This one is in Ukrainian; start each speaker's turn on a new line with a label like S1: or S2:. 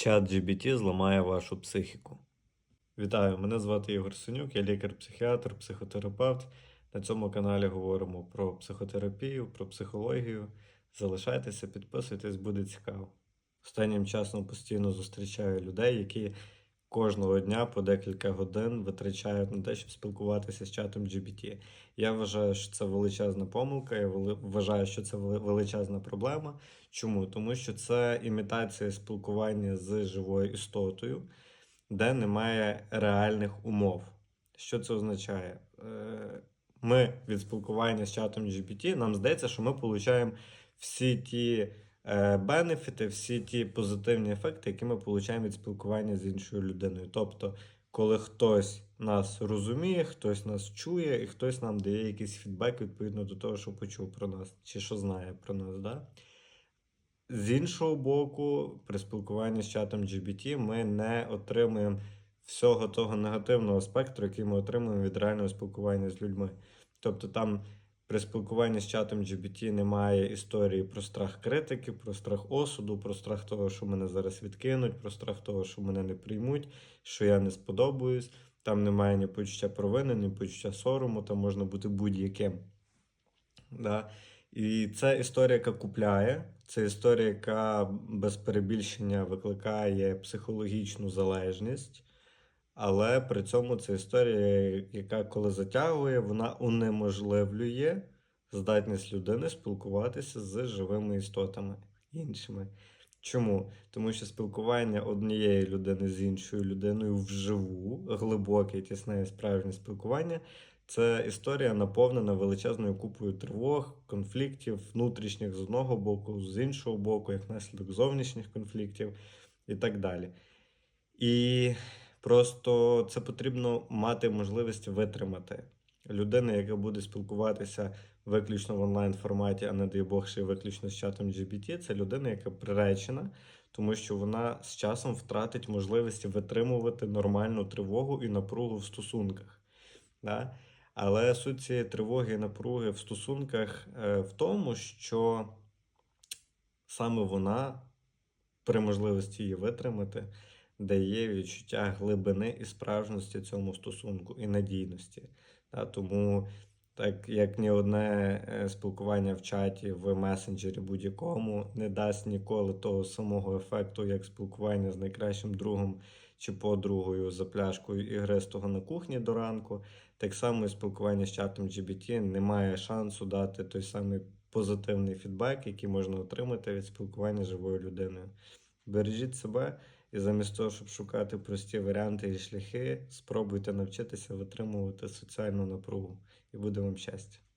S1: Чат GBT зламає вашу психіку. Вітаю, мене звати Ігор Синюк, я лікар-психіатр, психотерапевт. На цьому каналі говоримо про психотерапію, про психологію. Залишайтеся, підписуйтесь, буде цікаво. Останнім часом постійно зустрічаю людей, які кожного дня по декілька годин витрачають на те, щоб спілкуватися з чатом GBT. Я вважаю, що це величезна помилка, я вважаю, що це величезна проблема. Чому? Тому що це імітація спілкування з живою істотою, де немає реальних умов. Що це означає? Е, Ми від спілкування з чатом GPT, нам здається, що ми отримуємо всі ті бенефіти, всі ті позитивні ефекти, які ми отримуємо від спілкування з іншою людиною. Тобто, коли хтось нас розуміє, хтось нас чує, і хтось нам дає якийсь фідбек відповідно до того, що почув про нас, чи що знає про нас. Да? З іншого боку, при спілкуванні з чатом GBT ми не отримуємо всього того негативного спектру, який ми отримуємо від реального спілкування з людьми. Тобто там при спілкуванні з чатом GBT немає історії про страх критики, про страх осуду, про страх того, що мене зараз відкинуть, про страх того, що мене не приймуть, що я не сподобаюсь. Там немає ні почуття провини, ні почуття сорому, там можна бути будь-яким. Да? І це історія, яка купляє, це історія, яка без перебільшення викликає психологічну залежність, але при цьому це історія, яка коли затягує, вона унеможливлює здатність людини спілкуватися з живими істотами іншими. Чому? Тому що спілкування однієї людини з іншою людиною вживу, глибоке, тісне і справжнє спілкування, це історія наповнена величезною купою тривог, конфліктів, внутрішніх з одного боку, з іншого боку, як наслідок зовнішніх конфліктів і так далі. І просто це потрібно мати можливість витримати. Людина, яка буде спілкуватися виключно в онлайн форматі, а не дай Бог ще й виключно з чатом GPT, це людина, яка приречена, тому що вона з часом втратить можливість витримувати нормальну тривогу і напругу в стосунках. Да? Але суть цієї тривоги і напруги в стосунках е, в тому, що саме вона при можливості її витримати дає відчуття глибини і справжності цьому стосунку і надійності. Тому, так як ні одне е, спілкування в чаті в месенджері будь-якому не дасть ніколи того самого ефекту, як спілкування з найкращим другом чи подругою за пляшкою ігристого на кухні до ранку, так само і спілкування з чатом GBT не має шансу дати той самий позитивний фідбек, який можна отримати від спілкування з живою людиною. Бережіть себе і замість того, щоб шукати прості варіанти і шляхи, спробуйте навчитися витримувати соціальну напругу, і буде вам щастя.